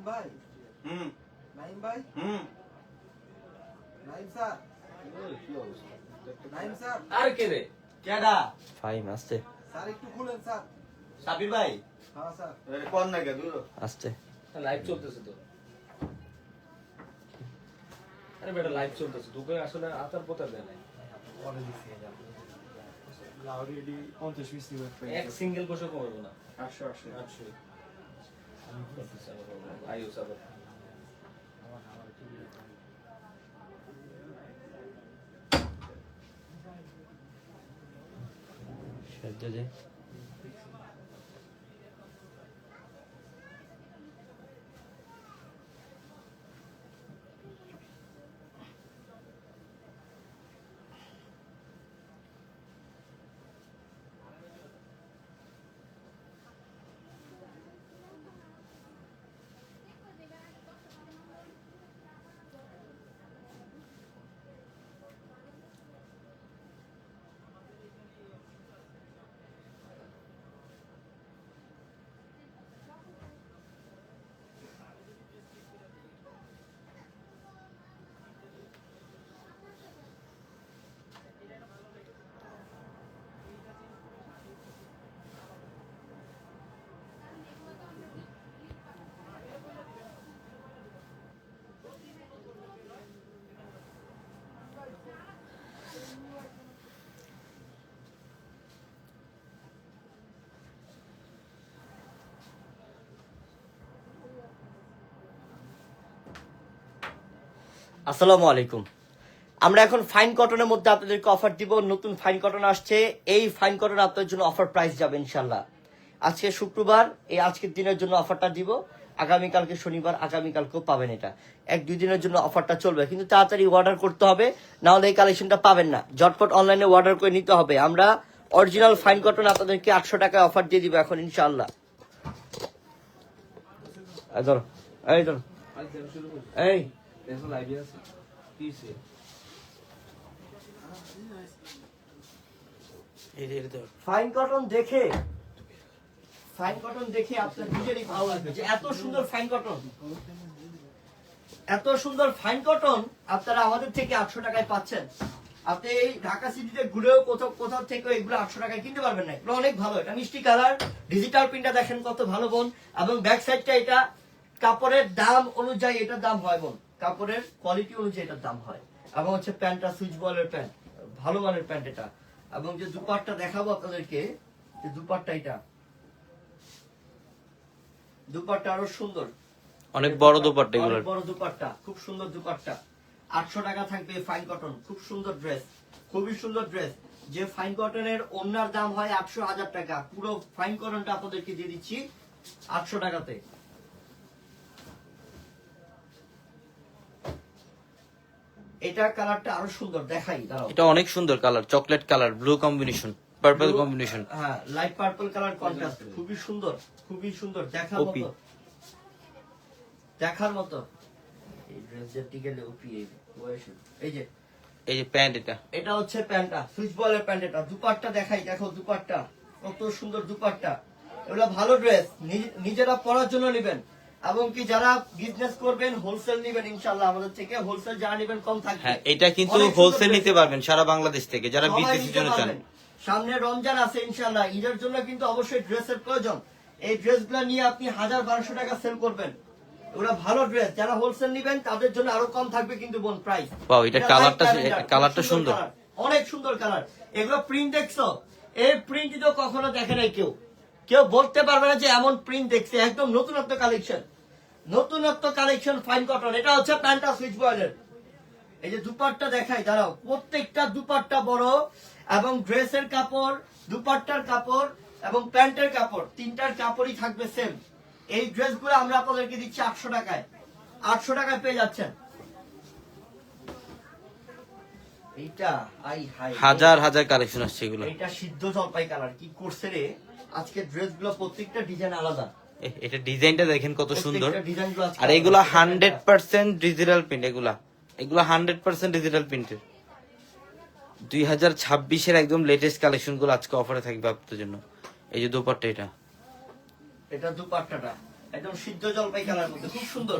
নাইম ভাই হুম নাইম ভাই হুম নাইম স্যার নাইম স্যার আর কে রে কেডা ফাইম আসছে স্যার একটু খুলেন স্যার সাবির ভাই হ্যাঁ স্যার কোন না কে দূর। আসছে লাইভ চলতেছে তো। আরে বেটা লাইভ চলতেছে। দুপুরে আসলে আতার পোতা দেয় নাই। লাউডি 50 20 এক সিঙ্গেল বসে কমাবো না। আটশো আটশো। আটশো। आयु सब शब्द जी। আসসালামু আলাইকুম। আমরা এখন ফাইন কটনের মধ্যে আপনাদেরকে অফার দিব। নতুন ফাইন কটন আসছে। এই ফাইন কটন আপনাদের জন্য অফার প্রাইস যাবে ইনশাল্লাহ আজকে শুক্রবার, এই আজকের দিনের জন্য অফারটা দিব। আগামীকালকে শনিবার, আগামীকালকেও পাবেন এটা। এক, দুই দিনের জন্য অফারটা চলবে। কিন্তু তাড়াতাড়ি অর্ডার করতে হবে না হলে এই কালেকশনটা পাবেন না। ঝটপট অনলাইনে অর্ডার করে নিতে হবে। আমরা অরিজিনাল ফাইন কটন আপনাদেরকে আটশো টাকায় অফার দিয়ে দিব এখন ইনশাল্লাহ ধরো, এই ধরো। এই আছে কি সে ফাইন কটন দেখে। ফাইন কটন দেখে আপনার নিজেরই ভালো লাগবে। যে এত সুন্দর ফাইন কটন এত সুন্দর ফাইন কটন আপনারা আমাদের থেকে আটশো টাকায় পাচ্ছেন। আপনি এই ঢাকা সিটিতে ঘুরেও কোথাও কোথাও থেকে এগুলো আটশো টাকায় কিনতে পারবেন না। এগুলো অনেক ভালো। এটা মিষ্টি কালার। ডিজিটাল প্রিন্টটা দেখেন কত ভালো বোন। এবং ব্যাক সাইডটা এটা। কাপড়ের দাম অনুযায়ী এটার দাম হয় বোন। কাপড়ের কোয়ালিটি অনুযায়ী এটার দাম হয়। এবং হচ্ছে প্যান্টটা সুইচ বলের প্যান্ট ভালো মানের প্যান্ট এটা। এবং যে দুপাটটা দেখাবো আপনাদেরকে যে দুপাটটা এটা। দুপাটটা আরও সুন্দর। অনেক বড় দোপাট্টা অনেক বড় দুপাট্টা খুব সুন্দর দুপাট্টা। আটশো টাকা থাকবে ফাইন কটন খুব সুন্দর ড্রেস খুবই সুন্দর ড্রেস যে ফাইন কটনের ওনার দাম হয় আটশো হাজার টাকা। পুরো ফাইন কটনটা আপনাদেরকে দিয়ে দিচ্ছি আটশো টাকাতে। এটা কালারটা আরও সুন্দর দেখাই দাঁড়াও। এটা অনেক সুন্দর colour chocolate colour blue combination purple combination হ্যাঁ লাইট পার্পল কালার কন্ট্রাস্ট খুবই সুন্দর খুবই সুন্দর দেখার মতো। দেখার মতো। এই ড্রেস যেটি গেলে ওপি এই এই যে। এই যে প্যান্ট এটা। এটা হচ্ছে প্যান্টটা সুইচ বলের প্যান্ট এটা। দুপাট্টা দেখাই দেখো দুপাট্টা। কত সুন্দর দুপাট্টা। এগুলো ভালো ড্রেস নিজেরা পরার জন্য নেবেন। এবং কি যারা বিজনেস করবেন হোলসেল নেবেন ইনশাল্লাহ আমাদের থেকে হোলসেল যারা নেবেন কম থাকবে। হ্যাঁ এটা কিন্তু হোলসেল নিতে পারবেন সারা বাংলাদেশ থেকে যারা বিজনেসের জন্য চান। সামনে রমজান আছে ইনশাল্লাহ ঈদের জন্য কিন্তু অবশ্যই ড্রেসের প্রয়োজন। এই ড্রেসগুলো নিয়ে আপনি হাজার বারোশো টাকা সেল করবেন। ওরা ভালো ড্রেস যারা হোলসেল নিবেন তাদের জন্য আরও কম থাকবে কিন্তু বোন প্রাইস এটা colourটা- colourটা সুন্দর। অনেক সুন্দর কালার এগুলো প্রিন্ট দেখছ? এই প্রিন্ট তো কখনো দেখে নাই কেউ। কেউ বলতে পারবে না যে এমন প্রিন্ট দেখছে একদম নতুনত্ব কালেকশন নতুনত্ব কালেকশন ফাইন কটন এটা হচ্ছে প্যান্টা সুইচ বয়েলের এই যে দুপাট্টা দেখাই দাঁড়াও প্রত্যেকটা দুপাট্টা বড় এবং ড্রেসের কাপড় দুপাট্টার কাপড় এবং প্যান্টের কাপড় তিনটার কাপড়ই থাকবে সেম এই ড্রেসগুলো আমরা আপনাদেরকে দিচ্ছি আটশো টাকায়। আটশো টাকায় পেয়ে যাচ্ছেন। এইটা আই হাজার হাজার কালেকশন আসছে এগুলো। এটা সিদ্ধ জলপাই কালার কি করছে রে? আজকে ড্রেসগুলো প্রত্যেকটা ডিজাইন আলাদা। এটা ডিজাইনটা দেখেন কত সুন্দর। আর এগুলো হান্ড্রেড পার্সেন্ট ডিজিটাল প্রিন্ট এগুলা। এগুলো হান্ড্রেড পার্সেন্ট ডিজিটাল প্রিন্টের দুই হাজার ছাব্বিশের একদম লেটেস্ট কালেকশনগুলো আজকে অফারে থাকবে আপনাদের জন্য। এই যে দোপাট্টা এটা। এটা দুপাট্টাটা। একদম সিদ্ধ জলপাই কালার মধ্যে। খুব সুন্দর।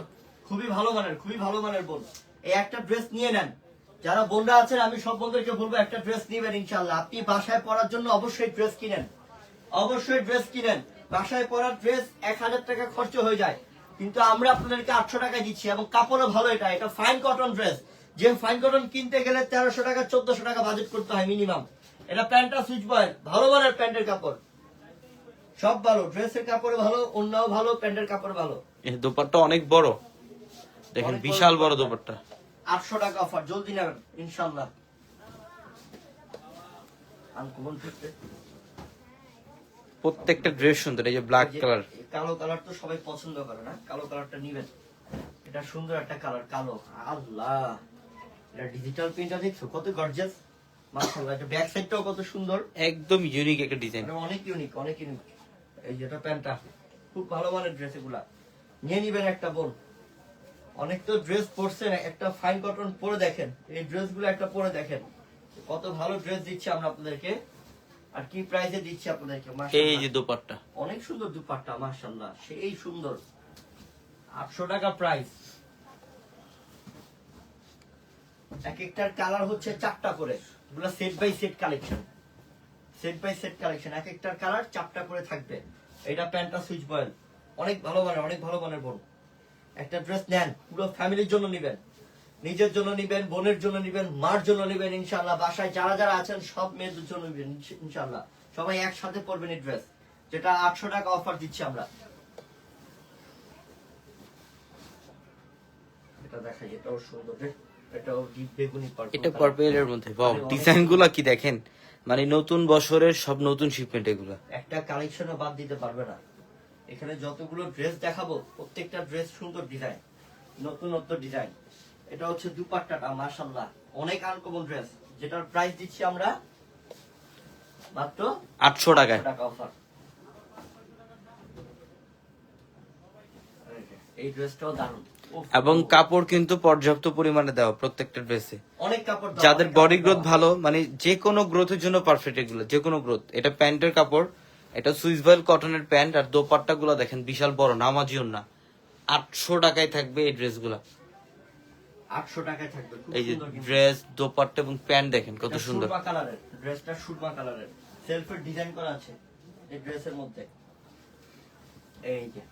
খুবই ভালো মানের খুবই ভালো মানের বোন। এই একটা ড্রেস নিয়ে নেন। যারা বোনরা আছেন আমি সব বন্ধুদেরকে বলব একটা ড্রেস নিবেন ইনশাল্লাহ আপনি বাসায় পরার জন্য অবশ্যই ড্রেস কিনেন। অবশ্যই ড্রেস কিনেন। বাসায় পরার ড্রেস এক হাজার টাকা খরচ হয়ে যায়। কিন্তু আমরা আপনাদেরকে আটশো টাকায় দিচ্ছি এবং কাপড়ও ভালো এটা। এটা ফাইন কটন ড্রেস যে ফাইন কটন কিনতে গেলে তেরোশো টাকা চোদ্দশো টাকা বাজেট করতে হয় মিনিমাম এটা প্যান্টটা সুইচ বয়েল ভালো মানের প্যান্টের কাপড়। সব ভালো ড্রেসের কাপড় ভালো অন্যও ভালো প্যান্টের কাপড় ভালো। এই দোপাট্টা অনেক বড়। দেখেন বিশাল বড়। দোপাট্টা। আটশো টাকা অফার জলদি নেবেন ইনশাল্লাহ আনকমন থাকবে। প্রত্যেকটা ড্রেস সুন্দর এই যে ব্ল্যাক কালার কালো কালার তো সবাই পছন্দ করে না কালো কালারটা নিবেন। এটা সুন্দর একটা কালার কালো। আল্লাহ এটা ডিজিটাল প্রিন্টটা দেখছ? কত গর্জিয়াস মাশাআল্লাহ এটা ব্যাক সাইডটাও কত সুন্দর। একদম ইউনিক একটা ডিজাইন এটা অনেক ইউনিক অনেক ইউনিক এই যেটা প্যান্টটা খুব ভালো মানের ড্রেস এগুলা। নিয়ে নিবেন একটা বোন। অনেক তো ড্রেস পরছেন একটা ফাইন কটন পরে দেখেন। এই ড্রেসগুলো একটা পরে দেখেন। কত ভালো ড্রেস দিচ্ছি আমরা আপনাদেরকে। আর কি প্রাইসে দিচ্ছি আপনাদেরকে? এই মাশাআল্লাহ। যে দোপাট্টা। অনেক সুন্দর দুপাট্টা মাশাল্লাহ সেই সুন্দর। আটশো টাকা প্রাইস এক একটার কালার হচ্ছে চারটা করে। এগুলো set by set collection set by set collection এক একটার কালার চারটা করে থাকবে। এটা প্যান্টটা সুইচ বয়েল। অনেক ভালো মানের অনেক ভালো মানের বোন একটা ড্রেস নেন পুরো ফ্যামিলির জন্য নিবেন। নিজের জন্য নিবেন বোনের জন্য নিবেন মার জন্য নিবেন ইনশাল্লাহ বাসায় যারা যারা আছেন সব মেয়েদের জন্য নিবেন ইনশাল্লাহ সবাই একসাথে পরবেন এই ড্রেস যেটা আটশো টাকা অফার দিচ্ছি আমরা। এটা দেখাই এটাও সুন্দর এটাও ডিপ বেগুনি purple এটা color। মধ্যে বাহ আরে অনেক ডিজাইনগুলা কি দেখেন? মানে নতুন বছরের সব নতুন শিপমেন্ট এগুলা। একটা কালেকশনও বাদ দিতে পারবে না। এখানে যতগুলো ড্রেস দেখাবো প্রত্যেকটা ড্রেস সুন্দর ডিজাইন নতুনত্ব ডিজাইন এটা হচ্ছে দুপাট্টাটা মাশাল্লাহ অনেক আনকমন ড্রেস যেটার প্রাইস দিচ্ছি আমরা মাত্র 800 টাকায়। টাকা অফার এবং কাপড় কিন্তু পর্যাপ্ত পরিমাণে দেওয়া প্রত্যেকটা ড্রেসে যাদের বডি গ্রোথ ভালো মানে যে কোনো গ্রোথের জন্য পারফেক্ট এগুলো যে কোনো গ্রোথ এটা প্যান্টের কাপড় এটা সুইস ভয়েল কটনের প্যান্ট আর দোপাট্টা গুলো দেখেন বিশাল বড় নামাজিও না। আটশো টাকায় থাকবে এই ড্রেসগুলা 800 টাকায় থাকবে। এই যে ড্রেস দোপাট্টা এবং প্যান্ট দেখেন কত সুন্দর। সুরমা কালারের ড্রেসটা সুরমা কালারের। ডিজাইন করা আছে এই ড্রেসের মধ্যে। এই যে।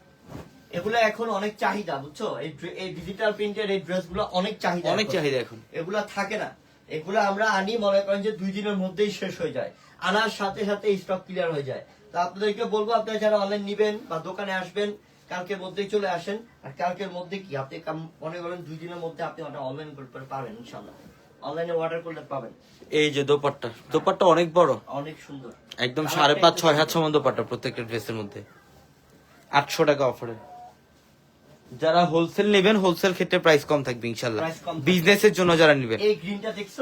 এগুলো এখন অনেক চাহিদা বুঝছ? এই এই ডিজিটাল প্রিন্টের এই ড্রেসগুলো অনেক চাহিদা অনেক চাহিদা এখন। এগুলো থাকে না। এগুলো আমরা আনি মনে করেন যে দুই দিনের মধ্যেই শেষ হয়ে যায়। আনার সাথে সাথে স্টক ক্লিয়ার হয়ে যায়। তা আপনাদেরকে বলব আপনারা যারা অনলাইন নিবেন বা দোকানে আসবেন কালকের মধ্যেই চলে আসেন। আর কালকের মধ্যে কি? আপনি মনে করেন দুই দিনের মধ্যে আপনি ওটা অনলাইন করতে পারবেন ইনশাল্লাহ অনলাইনে অর্ডার করলে পাবেন। এই যে দোপাট্টা দোপাট্টা অনেক বড়। অনেক সুন্দর। একদম সাড়ে পাঁচ ছয় হাত সমান দোপাট্টা প্রত্যেকটা ড্রেসের মধ্যে। আটশো টাকা অফারে যারা হোলসেল নেবেন হোলসেল ক্ষেত্রে প্রাইস কম থাকবে ইনশাল্লাহ বিজনেসের জন্য যারা নেবেন। এই গ্রিনটা দেখছ?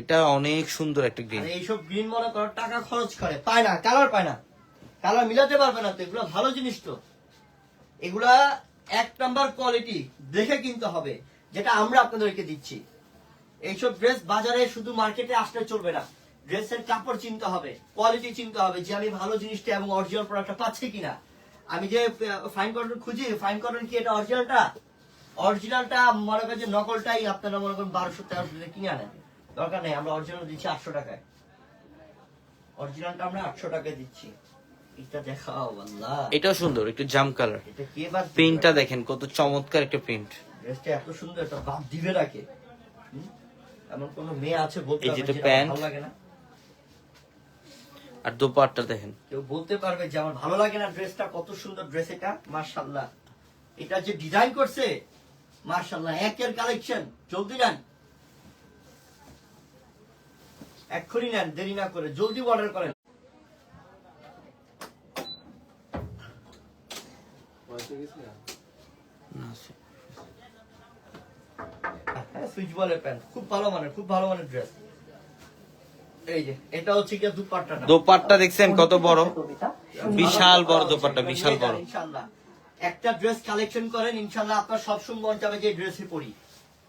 এটা অনেক সুন্দর একটা গ্রিন এইসব গ্রিন মনে করো টাকা খরচ করে। পায় না কালার পায় না। কালার মিলাতে পারবে না তো এগুলো ভালো জিনিস তো। এগুলা এক নাম্বার কোয়ালিটি দেখে কিনতে হবে, যেটা আমরা আপনাদেরকে দিচ্ছি। এইসব ড্রেস বাজারে শুধু মার্কেটে আসলে চলবে না ড্রেসের কাপড় চিনতে হবে কোয়ালিটি চিনতে হবে, যে আমি ভালো জিনিসটা এবং অরিজিনাল প্রোডাক্টটা পাচ্ছি কিনা। আমি যে ফাইন কটন খুঁজি ফাইন কটন কি এটা অরিজিনালটা অরিজিনালটা মনে করেন যে নকলটাই আপনারা মনে করেন বারোশো তেরোশো কিনে আনেন। দরকার নেই, আমরা অরিজিনাল দিচ্ছি আটশো টাকায়। অরিজিনালটা আমরা আটশো টাকায় দিচ্ছি। এটাও সুন্দর একটু জাম কালার? প্রিন্টটা দেখেন কত চমৎকার একটা প্রিন্ট। ড্রেসটা এত সুন্দর এটা বাদ দিবে রাখে এমন কোন মেয়ে আছে বলতে এই পারবে যেটা যেটা প্যান্ট। লাগে না? আর দোপাট্টা দেখেন। কেউ বলতে পারবে যে আমার ভালো লাগে না ড্রেসটা কত সুন্দর ড্রেস এটা? মার্শাল্লাহ এটা যে ডিজাইন করছে মার্শাল্লাহ একের কালেকশন। জলদি নেন। এক্ষুনি নেন দেরি না করে। জলদি অর্ডার করেন। সুইচ বলের প্যান্ট। খুব ভালো মানের খুব ভালো মানের ড্রেস এই যে এটা হচ্ছে কি দুপাট্টাটা। দোপাট্টা দেখছেন কত বড়? বিশাল বড় দোপাট্টা। বিশাল বড়। ইনশাল্লাহ একটা ড্রেস কালেকশন করেন ইনশাল্লাহ আপনার সবসময় মন চাবে যে ড্রেসই পরি।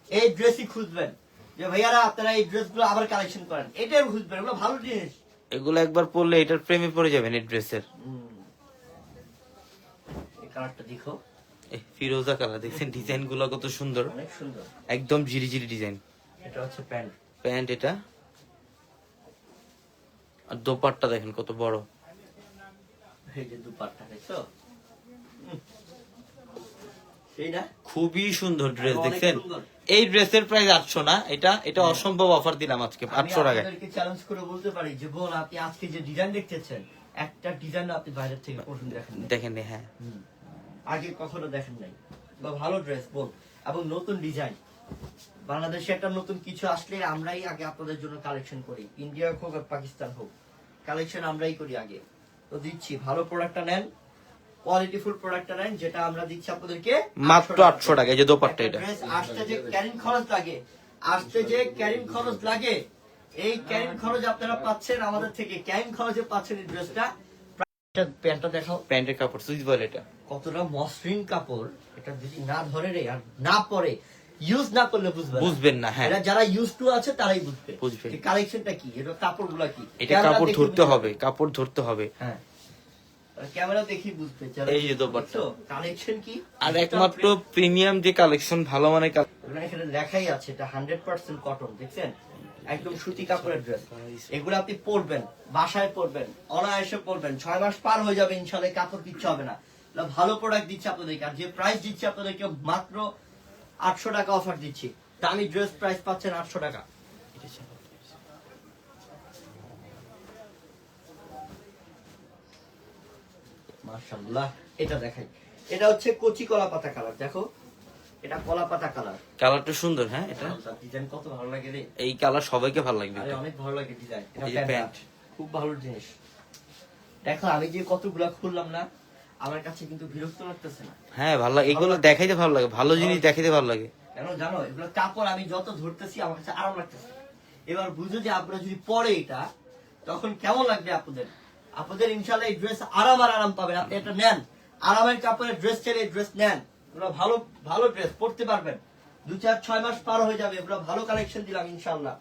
এই ড্রেসই খুঁজবেন। যে ভাইয়ারা আপনারা এই ড্রেসগুলো আবার কালেকশন করেন। এটাই খুঁজবেন এগুলো ভালো জিনিস। এগুলো একবার পরলে এটার প্রেমে পড়ে যাবেন এই ড্রেসের কালারটা দেখো। এই ফিরোজা কালার দেখছেন? ডিজাইনগুলো কত সুন্দর। অনেক সুন্দর। একদম ডিজাইন। এটা হচ্ছে প্যান্ট। প্যান্ট এটা। আর দোপাট্টা দেখেন কত বড়। এই যে দুপাট্টা দেখছ হুম। সেই না খুবই সুন্দর ড্রেস দেখছেন। এই ড্রেসের প্রাইস আটশো না এটা এটা অসম্ভব অফার দিলাম আজকে আটশো টাকায়। চ্যালেঞ্জ করে বলতে পারি যে বোন আপনি আজকে যে ডিজাইন দেখতেছেন একটা ডিজাইন আপনি বাইরের থেকে দেখেন দেখেন হ্যাঁ। আগে কখনো দেখেন নাই। বা ভালো ড্রেস বোন এবং নতুন ডিজাইন বাংলাদেশে একটা নতুন কিছু আসলে আমরাই আগে আপনাদের জন্য কালেকশন করি। ইন্ডিয়া হোক আর পাকিস্তান হোক। কালেকশন আমরাই করি আগে। তো দিচ্ছি ভালো প্রোডাক্টটা নেন কোয়ালিটিফুল প্রোডাক্টটা নেন যেটা আমরা দিচ্ছি আপনাদেরকে মাত্র 800 টাকা, এই যে দোপাট্টা এটা। আসতে যে ক্যারিং খরচ লাগে আসতে যে ক্যারিং খরচ লাগে এই ক্যারিং খরচ আপনারা পাচ্ছেন আমাদের থেকে। ক্যারিং খরচে পাচ্ছেন এই ড্রেসটা প্যান্টটা দেখাও। প্যান্টের কাপড় সুইচ বল এটা। কতটা মসৃণ কাপড় এটা যদি না ধরে রে আর না পরে ইউজ না করলে বুঝবে বুঝবেন না, হ্যাঁ। এটা যারা ইউজ টু আছে তারাই বুঝবে। বুঝবে। কালেকশনটা কি? এটা কাপড়গুলা কি? এটা কাপড় ধরতে হবে কাপড় ধরতে হবে। হ্যাঁ। ক্যামেরা দেখি বুঝবে এই যে দোপাট্টা। কালেকশন কি? আর একমাত্র প্রিমিয়াম যে কালেকশন ভালো মানের এখানে লেখাই আছে এটা হান্ড্রেড পার্সেন্ট কটন দেখছেন? একদম সুতি কাপড়ের ড্রেস এগুলো আপনি পরবেন বাসায় পরবেন অনায়াসে পরবেন। ছয় মাস পার হয়ে যাবে ইনশাল্লাহ কাপড় কিচ্ছু হবে না। ভালো প্রোডাক্ট দিচ্ছে আপনাদেরকে। আর যে প্রাইস দিচ্ছে আপনাদেরকে মাত্র আটশো টাকা অফার দিচ্ছি। দামি ড্রেস প্রাইস পাচ্ছেন আটশো টাকা। মাশাআল্লাহ এটা দেখাই। এটা হচ্ছে কচি কলা পাতা কালার দেখো। এটা কলা পাতা কালার কালারটা সুন্দর হ্যাঁ এটা? ডিজাইন কত ভালো লাগে রে। এই কালার সবাইকে ভালো লাগবে অনেক ভালো লাগে ডিজাইন প্যান্ট। খুব ভালো জিনিস। দেখো আমি যে কতগুলা খুললাম না আমার কাছে কিন্তু বিরক্ত লাগতেছে না। হ্যাঁ ভালো লাগে। এগুলো দেখাইতে ভালো লাগে। ভালো জিনিস দেখাইতে ভালো লাগে। কেন জানো? এগুলো কাপড় আমি যত ধরতেছি আমার কাছে আরাম লাগতেছে। এবার বুঝো যে আপনারা যদি পরে এটা তখন কেমন লাগবে আপনাদের? আপনাদের ইনশাল্লাহ এই ড্রেস আরাম আর আরাম পাবেন। আপনি এটা নেন। আরামের কাপড়ের ড্রেস ছেড়ে ড্রেস নেন। এগুলো ভালো ভালো ড্রেস পরতে পারবেন। দু চার ছয় মাস পার হয়ে যাবে। এগুলো ভালো কালেকশন দিলাম ইনশাল্লাহ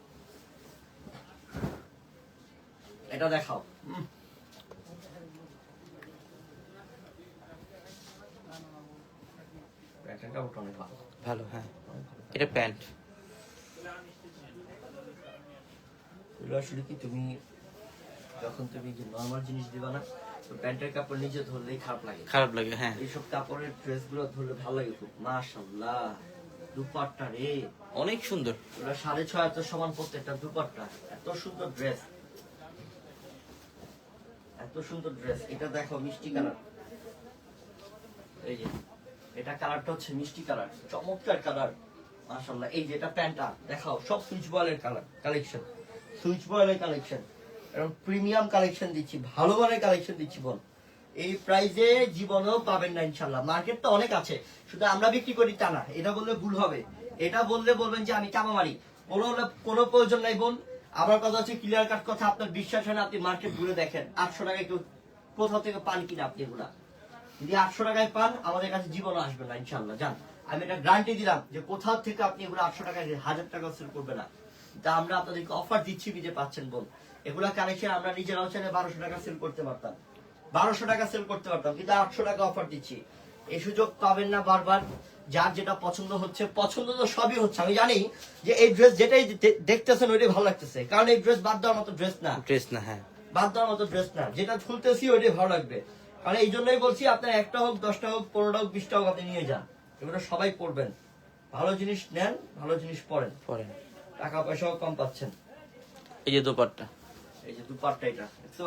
এটা দেখাও। অনেক ভালো ভালো হ্যাঁ। এটা প্যান্ট। এগুলো আসলে কি তুমি যখন তুমি যে নর্মাল জিনিস দিবা না তো প্যান্টের কাপড় নিজে ধরলেই খারাপ লাগে। খারাপ লাগে হ্যাঁ। এইসব কাপড়ের ড্রেসগুলো ধরলে ভালো লাগে খুব। মাশাল্লাহ দুপাট্টা রে। অনেক সুন্দর। ওরা সাড়ে ছয় এত সমান প্রত্যেকটা দুপাট্টা। এত সুন্দর ড্রেস। এত সুন্দর ড্রেস। এটা দেখো মিষ্টি কালার। এই যে। এটা কালারটা হচ্ছে মিষ্টি কালার, চমৎকার কালার মাশাল্লাহ এই যে এটা প্যান্টটা, দেখাও, সব সুইচ বয়েলের কালার, কালেকশন। সুইচ বয়েলের কালেকশন। এবং প্রিমিয়াম কালেকশন দিচ্ছি, ভালো মানের কালেকশন দিচ্ছি, বল। এই প্রাইজে জীবনেও পাবেন না ইনশাল্লাহ মার্কেট তো অনেক আছে, শুধু আমরা বিক্রি করি তা না, এটা বললে ভুল হবে। এটা বললে বলবেন যে আমি চাপা মারি কোনো কোনো প্রয়োজন নাই, বোন। আমার কথা হচ্ছে ক্লিয়ার কাট কথা, আপনার বিশ্বাস হয় না, আপনি মার্কেট ঘুরে দেখেন। আটশো টাকা কেউ কোথাও থেকে পান কিনা আপনি এগুলা। যদি আটশো টাকায় পান আমাদের কাছে জীবনও আসবে না ইনশাল্লাহ জান আমি এটা গ্যারান্টি দিলাম যে কোথাও থেকে আপনি এগুলো আটশো টাকায় হাজার টাকা সেল করবে না। তা আমরা আপনাদেরকে অফার দিচ্ছি যে পাচ্ছেন বোন এগুলা কালেকশন আমরা নিজেরাও চাইলে বারোশো টাকা সেল করতে পারতাম। বারোশো টাকা সেল করতে পারতাম কিন্তু আটশো টাকা অফার দিচ্ছি। এই সুযোগ পাবেন না বারবার। যার যেটা পছন্দ হচ্ছে পছন্দ তো সবই হচ্ছে। আমি জানি যে এই ড্রেস যেটাই দেখতেছেন ওইটাই ভালো লাগতেছে। কারণ এই ড্রেস বাদ দেওয়ার মতো ড্রেস না। ড্রেস না হ্যাঁ। বাদ দেওয়ার মতো ড্রেস না। যেটা খুলতেছি ওইটাই ভালো লাগবে। কারণ এই জন্যই বলছি আপনার একটা হোক দশটা হোক পনেরোটা হোক বিশটা হোক আপনি নিয়ে যান। এগুলো সবাই পড়বেন। ভালো জিনিস নেন ভালো জিনিস পড়েন। পরেন টাকা পয়সাও কম পাচ্ছেন। এই যে দোপাট্টা। এই যে দুপাটটা এটা দেখছ?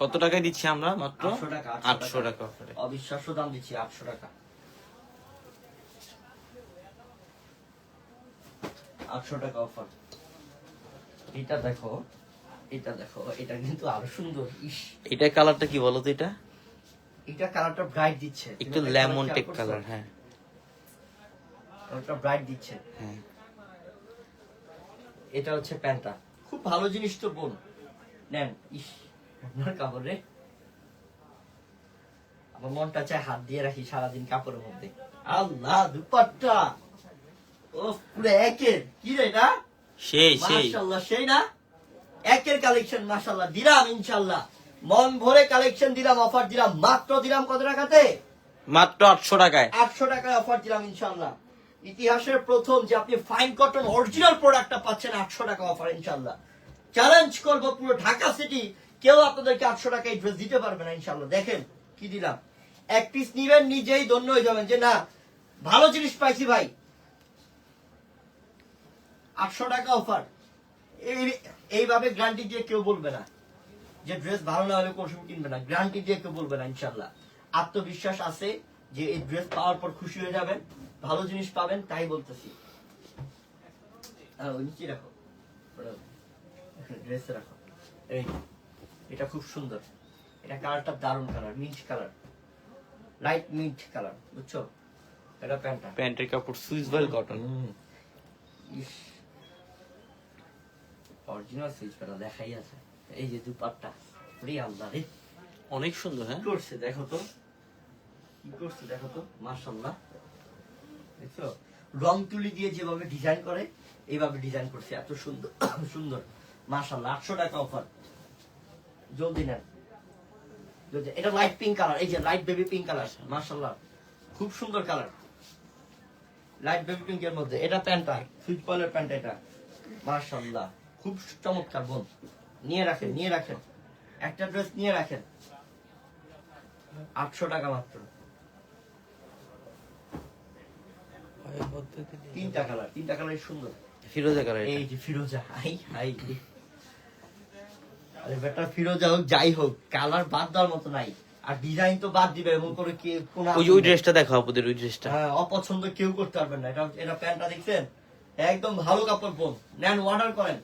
কত টাকায় দিচ্ছি আমরা মাত্র? আটশো টাকা। অবিশ্বাস্য দাম দিচ্ছি আটশো টাকা। আটশো টাকা অফার এটা দেখো এটা দেখো এটা কিন্তু আরও সুন্দর। ইস। এটা কালারটা কি বলো তো এটা? এটা কালারটা ব্রাইট দিচ্ছে। একটু লেমন টেক কালার হ্যাঁ। কালারটা ব্রাইট দিচ্ছে। হ্যাঁ। এটা হচ্ছে প্যান্টটা খুব ভালো জিনিস তো বোন। নেন ইস আপনার কাপড় রে। আমার মনটা চায় হাত দিয়ে রাখি সারাদিন কাপড়ের মধ্যে। আল্লাহ দুপাট্টা। ও পুরো একের। কি রে এটা সেই সেই। মাশাল্লাহ সেই না? একের কালেকশন মাশাল্লাহ দিলাম ইনশাল্লাহ মন ভরে কালেকশন দিলাম অফার দিলাম মাত্র দিলাম কত টাকাতে? মাত্র আটশো টাকায়। আটশো টাকায় অফার দিলাম ইনশাল্লাহ ইতিহাসের প্রথম যে আপনি ফাইন কটন অরিজিনাল প্রোডাক্টটা পাচ্ছেন আটশো টাকা অফার ইনশাল্লাহ চ্যালেঞ্জ করব পুরো ঢাকা সিটি কেউ আপনাদেরকে আটশো টাকায় ড্রেস দিতে পারবে না ইনশাল্লাহ দেখেন কি দিলাম। এক পিস নিবেন নিজেই ধন্য হয়ে যাবেন যে না ভালো জিনিস পাইছি ভাই। আটশো টাকা অফার এইভাবে গ্যারান্টি দিয়ে কেউ বলবে না। যে ড্রেস ভালো না হলে কোনো কিনবে না। গ্যারান্টি দিয়ে কেউ বলবে না ইনশাল্লাহ আত্মবিশ্বাস আছে যে এই ড্রেস পাওয়ার পর খুশি হয়ে যাবেন ভালো জিনিস পাবেন তাই বলতেছি। আহ, নিচে রাখো। ড্রেস রাখো। এই এটা খুব সুন্দর। এটা কালারটা দারুণ colour mint colour. Light mint colour বুঝছ? এটা প্যান্টটা। প্যান্টের কাপড় সুইসবেল কটন। অরিজিনাল সুইচ প্যান্টটা দেখাই আছে। এই যে দুপাট্টা রে আল্লাহ রে অনেক সুন্দর হ্যাঁ? করছে দেখো তো? কি করছে দেখো তো? মাশাল্লাহ দেখছ? রং তুলি দিয়ে যেভাবে ডিজাইন করে এইভাবে ডিজাইন করছে। এত সুন্দর সুন্দর। মাশাল্লাহ আটশো টাকা অফার জলদি নেন। এটা লাইট পিঙ্ক কালার এই যে লাইট বেবি পিঙ্ক কালার মাশাল্লাহ খুব সুন্দর কালার লাইট বেবি পিঙ্ক এর মধ্যে। এটা প্যান্টটা সুইচ পলের প্যান্ট এটা। মাশাল্লাহ খুব চমৎকার বোন নিয়ে রাখেন নিয়ে রাখেন। একটা ড্রেস নিয়ে রাখেন। আটশো টাকা মাত্র। তিনটা কালার তিনটা কালার সুন্দর। ফিরোজা কালার এই যে ফিরোজা হাই হাই। আরে বেটা ফিরোজা হোক যাই হোক কালার বাদ দেওয়ার মতো নাই। আর ডিজাইন তো বাদ দিবে এমন করে কি কোন ওই ওই ড্রেসটা দেখো আপুদের ওই ড্রেসটা। হ্যাঁ অপছন্দ কেউ করতে পারবেন না। এটা এটা প্যান্টটা দেখছেন? একদম ভালো কাপড় বোন নেন অর্ডার করেন।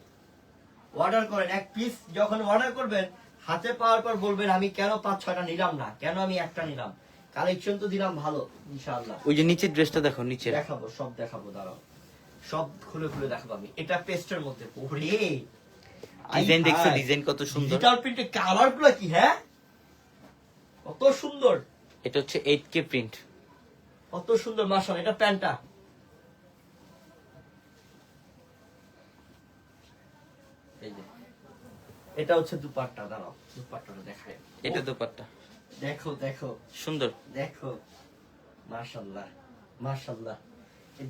অর্ডার করেন এক পিস যখন অর্ডার করবেন হাতে পাওয়ার পর বলবেন আমি কেন পাঁচ ছয়টা নিলাম না? কেন আমি একটা নিলাম? কালেকশন তো দিলাম ভালো ইনশাআল্লাহ। ওই যে নিচের ড্রেসটা দেখো নিচের। দেখাবো সব দেখাবো দাঁড়াও। সব খুলে খুলে দেখাবো আমি। এটা পেস্টের মধ্যে। ওরে! ডিজাইন দেখছ? ডিজাইন কত সুন্দর। ডিজিটাল প্রিন্টের কালারগুলো কি হ্যাঁ? কত সুন্দর! এটা হচ্ছে এইট কে প্রিন্ট কত সুন্দর মাসাল এটা প্যান্টটা এই যে এটা হচ্ছে দুপাট্টা দাঁড়াও দুপাট্টাটা দেখায় এটা দোপাট্টা। দেখো দেখো। সুন্দর। দেখো। মাশাল্লাহ মাশাল্লাহ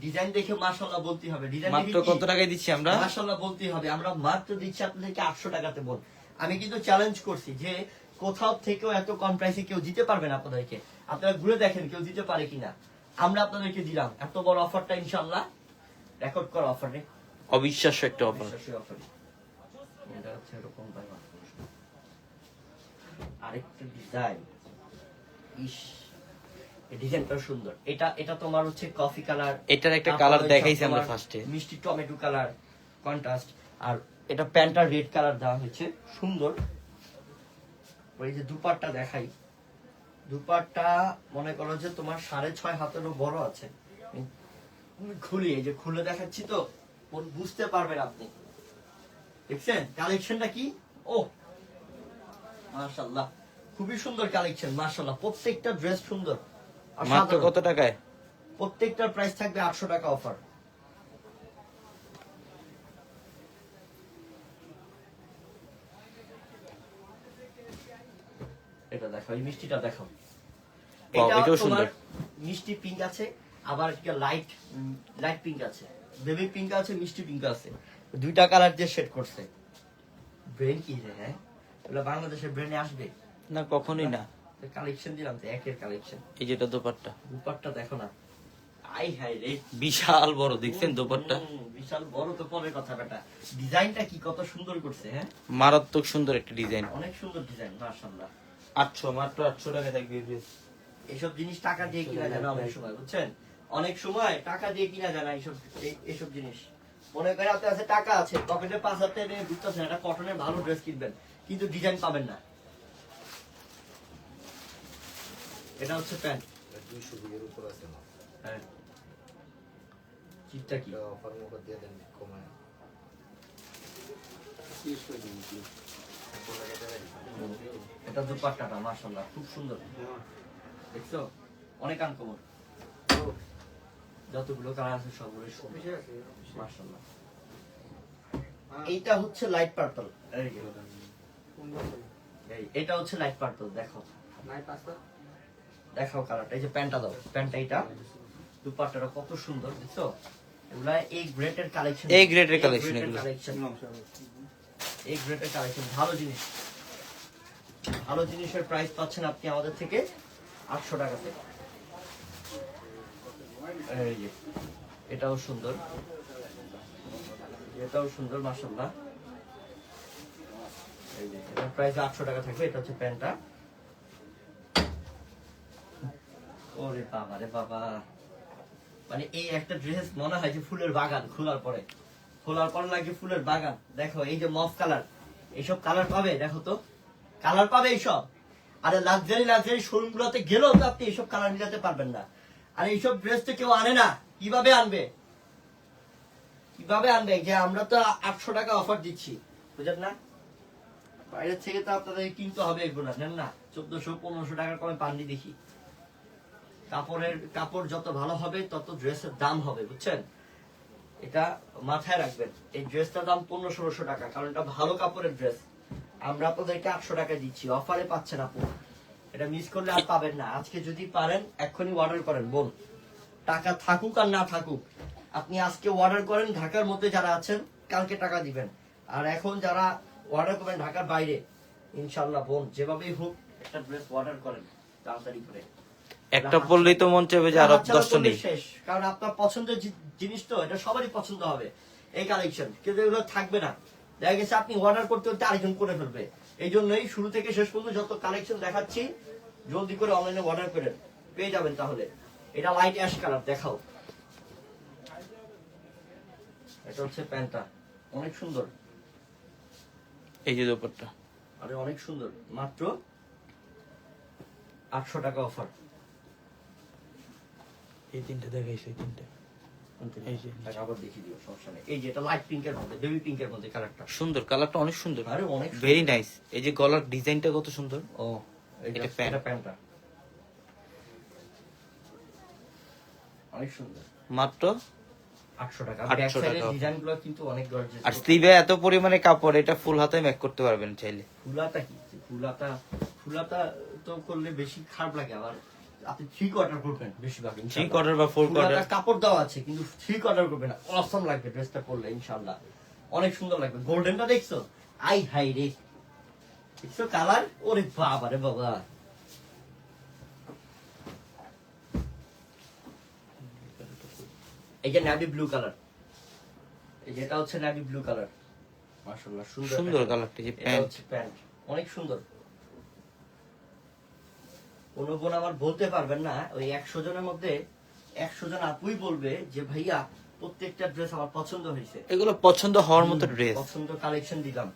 ডিজাইন দেখে মাশাল্লাহ বলতে হবে। ডিজাইন মাত্র কত টাকায় দিচ্ছি আমরা? মাশাল্লাহ বলতে হবে। আমরা মাত্র দিচ্ছি আপনাদেরকে আটশো টাকাতে বল আমি কিন্তু চ্যালেঞ্জ করছি যে কোথাও থেকেও এত কম প্রাইসে কেউ দিতে পারবে না আপনাদেরকে। আপনারা ঘুরে দেখেন কেউ দিতে পারে কিনা। আমরা আপনাদেরকে দিলাম। এত বড় অফারটা ইনশাল্লাহ রেকর্ড করা অফারে অবিশ্বাস্য একটা অফার বিশ্বাসী offer ই। এটা হচ্ছে এরকম ব্যাপার। আরেকটা ডিজাইন ইস ডিজাইনটা সুন্দর। এটা এটা তোমার হচ্ছে কফি কালার এটার একটা কালার দেখাইছি আমরা ফার্স্টে মিষ্টি টমেটো কালার কন্ট্রাস্ট আর এটা প্যান্টটা রেড কালার দেওয়া হয়েছে। সুন্দর। ওই যে দুপাট্টা দেখাই। দুপাট্টা মনে করো যে তোমার সাড়ে ছয় হাতেরও বড় আছে। খুলি এই যে খুলে দেখাচ্ছি তো বুঝতে পারবেন আপনি। দেখছেন? কালেকশনটা কি? ও মাশাল্লাহ খুবই সুন্দর কালেকশন মাশাল্লাহ প্রত্যেকটা ড্রেস সুন্দর মাত্র কত টাকায়? প্রত্যেকটার প্রাইস থাকবে আটশো টাকা অফার এটা দেখো এই মিষ্টিটা দেখো এটাও তোমার মিষ্টি পিঙ্ক আছে আবার লাইট লাইট পিঙ্ক আছে। বেবি পিঙ্ক আছে মিষ্টি পিঙ্ক আছে। দুইটা কালার দিয়ে সেট করছে। ব্রেন কি রে হ্যাঁ? এগুলো বাংলাদেশের ব্রেনে আসবে? না কখনোই না। কালেকশন দিলাম তো একের কালেকশন এই যেটা দোপাট্টা। উপরটা দেখো না। আই হাই রে। বিশাল বড় দেখছেন দোপাট্টা? বিশাল বড় তো পরে কথা বেটা। ডিজাইনটা কি কত সুন্দর করছে হ্যাঁ? মারাত্মক সুন্দর একটা ডিজাইন। অনেক সুন্দর ডিজাইন মাশাআল্লাহ। আটশো মাত্র আটশো টাকা থাকবে। এসব জিনিস টাকা দিয়ে কিনা যায় না অনেক সময় বুঝছেন? অনেক সময় টাকা দিয়ে কিনা যায় না এইসব এই- এইসব জিনিস। মনে করেন আপনার কাছে টাকা আছে পকেটে পাঁচ হাজার টাকা নিয়ে ঘুরতেছেন একটা কটনের ভালো ড্রেস কিনবেন কিন্তু ডিজাইন পাবেন না। এটা হচ্ছে প্যান্ট দুইশো উপর আছে হ্যাঁ। কি? অফার দিয়ে দেন কমায়। এটা দুপাট্টাটা খুব সুন্দর। দেখছ? অনেক আনকমন যতগুলো কালার আছে সবগুলোই সুন্দর। মাশাআল্লাহ। এইটা হচ্ছে লাইট পার্পল এই এটা। হচ্ছে লাইট পার্পল দেখো। দেখাও কালারটা এই যে প্যান্টটা দাও প্যান্টটা এটা দুপাট্টাটা কত সুন্দর বুঝছ? এগুলা এই গ্রেটের কালেকশন grade এর collection এগুলো। কালেকশন এই গ্রেটের কালেকশন ভালো জিনিস। ভালো জিনিসের প্রাইস পাচ্ছেন আপনি আমাদের থেকে আটশো টাকা এই যে এটাও সুন্দর। এটাও সুন্দর মাসাল্লাহ এই প্রাইস আটশো টাকা থাকবে, এটা হচ্ছে প্যান্টটা। ওরে বাবা রে বাবা। মানে এই একটা ড্রেস মনে হয় যে ফুলের বাগান খোলার পরে। খোলার পরে লাগে ফুলের বাগান? দেখো, এই যে মফ কালার। এইসব কালার পাবে, দেখো তো। কালার পাবে এইসব। আরে লাক্সারি লাক্সারি শোরুম গুলোতে গেলেও তো আপনি এইসব কালার মিলাতে পারবেন না। আর এইসব ড্রেস তো কেউ আনে না। কীভাবে আনবে? কীভাবে আনবে? যে আমরা তো আটশো টাকা অফার দিচ্ছি। বুঝলেন না? বাইরের থেকে তো আপনাদের কিনতে হবে এগুলো নেন না? চোদ্দশো, পনেরোশো টাকার কমে পাননি দেখি। কাপড়ের, কাপড় যত ভালো হবে, তত ড্রেসের দাম হবে, বুঝছেন? এটা মাথায় রাখবেন। এই ড্রেসটার দাম পনেরো ষোলোশো টাকা, কারণ এটা ভালো কাপড়ের ড্রেস আমরা আপনাদেরকে আটশো টাকা দিচ্ছি অফারে পাচ্ছেন আপু। এটা মিস করলে আর পাবেন না। আজকে যদি পারেন এক্ষুনি অর্ডার করেন বোন টাকা থাকুক আর না থাকুক আপনি আজকে অর্ডার করেন ঢাকার মধ্যে যারা আছেন কালকে টাকা দিবেন। আর এখন যারা অর্ডার করবেন ঢাকার বাইরে ইনশাল্লাহ বোন যেভাবেই হোক একটা ড্রেস অর্ডার করেন তাড়াতাড়ি করে। একটা পড়লেই তো মন চাইবে যে আরও দশটা নেই। শেষ কারণ আপনার পছন্দের জিনিস তো এটা সবারই পছন্দ হবে এই কালেকশন কিন্তু এগুলো থাকবে না। দেখা গেছে আপনি অর্ডার করতে করতে আরেকজন করে ফেলবে। এই জন্যই শুরু থেকে শেষ পর্যন্ত যত কালেকশন দেখাচ্ছি জলদি করে অনলাইনে অর্ডার করেন পেয়ে যাবেন তাহলে। এটা লাইট অ্যাশ কালার দেখাও। এটা হচ্ছে প্যান্টটা। অনেক সুন্দর। এই যে দোপাট্টা। আরে অনেক সুন্দর। মাত্র আটশো টাকা অফার এই তিনটা দেখাইছে এই তিনটা। সুন্দর কালারটা অনেক সুন্দর। ভেরি নাইস এই যে গলার ডিজাইনটা কত সুন্দর। ও এটা এটা প্যান্ট। প্যান্ট প্যান্টটা। অনেক সুন্দর। মাত্র আটশো টাকা। 800 ব্যাক ডিজাইনগুলো কিন্তু অনেক গর্জিয়াস আর স্লিভে এত পরিমাণে কাপড় এটা ফুল হাতে ম্যাক করতে পারবেন চাইলে। ফুলাটা কি? ফুলাটা ফুলাটা তো করলে বেশি খারাপ লাগে আবার। আপনি থ্রি কোয়ার্টার করবেন। বেশিরভাগ থ্রি কোয়ার্টার বা ফোর কোয়ার্টার কাপড় দেওয়া আছে কিন্তু থ্রি কোয়ার্টার করবেন অসম লাগবে ড্রেসটা পরলে ইনশাআল্লাহ। অনেক সুন্দর লাগবে। গোল্ডেনটা দেখছ? আই হাই রে। দেখছ কালার? ওরে বাবা রে বাবা। এই যে নাভি ব্লু কালার এই যেটা হচ্ছে নাভি ব্লু কালার মাশাআল্লাহ সুন্দর সুন্দর একটা- কালারটা যে প্যান্ট অনেক সুন্দর। কোনো বোন আমার বলতে পারবেন না ওই একশো জনের মধ্যে একশো জন আপুই বলবে যে ভাইয়া প্রত্যেকটা ড্রেস আমার পছন্দ হয়েছে। এগুলো পছন্দ হওয়ার মতো ড্রেস পছন্দ কালেকশন দিলাম।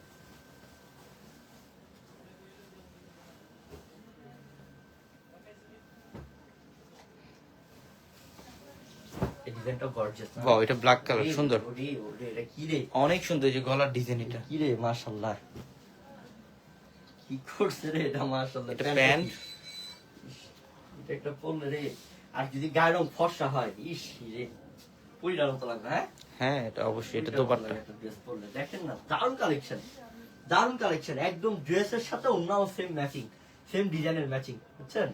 বাহ এটা ব্ল্যাক কালার সুন্দর। অনেক সুন্দর যে গলার ডিজাইন এটা। কি রে মাশাআল্লাহ। কি করছে রে এটা মাশাআল্লাহ। এটা প্যান্ট একটা রে আর যদি গায়ের রং ফর্সা হয় ইস রে পুরিটার মতো লাগবে হ্যাঁ? হ্যাঁ এটা অবশ্যই এটা পরলে। দেখেন না দারুণ কালেকশন দারুণ কালেকশন একদম ড্রেসের সাথে অন্যান্য সেম ম্যাচিং সেম ডিজাইনের ম্যাচিং বুঝছেন?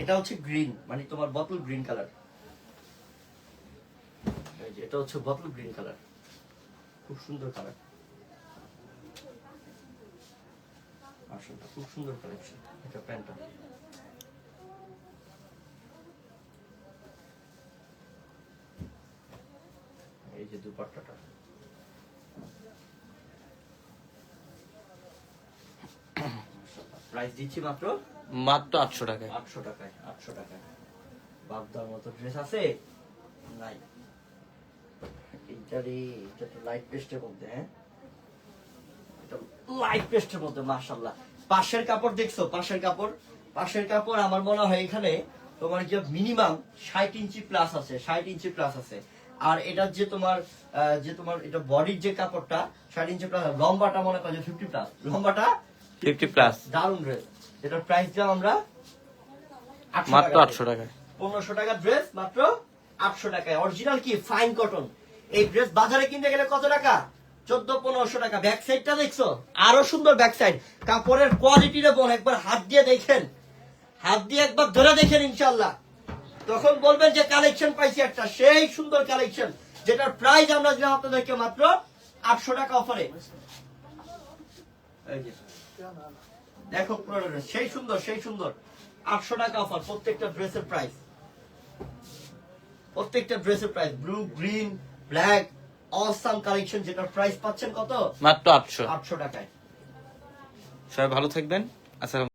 এটা হচ্ছে গ্রিন মানে তোমার বটল গ্রিন কালার এটা হচ্ছে বটল গ্রিন কালার খুব সুন্দর কালার আসলে খুব সুন্দর কালেকশন এটা প্যান্টটা। এই যে দুপাট্টাটা। প্রাইস দিচ্ছি মাত্র? মাত্র আটশো টাকায়। আটশো টাকায় আটশো টাকায়। বাপ দেওয়ার মতো ড্রেস আছে? নাই। এইটা রে এটা তো লাইট পেস্টের মধ্যে হ্যাঁ? এটা লাইট পেস্টের মধ্যে মাশাল্লাহ পাশের কাপড় দেখছ? পাশের কাপড়? পাশের কাপড় আমার মনে হয় এখানে তোমার যে মিনিমাম ষাট ইঞ্চি প্লাস আছে ষাট ইঞ্চি প্লাস আছে। আর এটা যে তোমার যে তোমার এটা বডির যে কাপড়টা ষাট ইঞ্চি প্লাস লম্বাটা মনে করো ফিফটি প্লাস লম্বাটা 50 plus। দারুণ ড্রেস এটার প্রাইস দিলাম আমরা মাত্র আটশো টাকায়। পনেরোশো টাকা ড্রেস মাত্র আটশো টাকায়। অরিজিনাল কি? ফাইন কটন এই ড্রেস বাজারে কিনতে গেলে কত টাকা? চোদ্দ, পনেরোশো টাকা। ব্যাক দেখছ? সুন্দর কাপড়ের বোন একবার হাত দিয়ে হাত দিয়ে একবার ধরে দেখেন ইনশাল্লাহ তখন বলবেন যে কালেকশন পাইছি একটা, সেই সুন্দর কালেকশন যেটার আমরা মাত্র আটশো টাকা অফারে দেখো সেই সুন্দর সেই সুন্দর। আটশো টাকা অফার প্রত্যেকটা ড্রেসের প্রাইস প্রত্যেকটা ড্রেসের price blue green black awesome collection যেটা প্রাইস পাচ্ছেন কত? মাত্র আটশো। আটশো টাকায়। সবাই ভালো থাকবেন। আসসালাম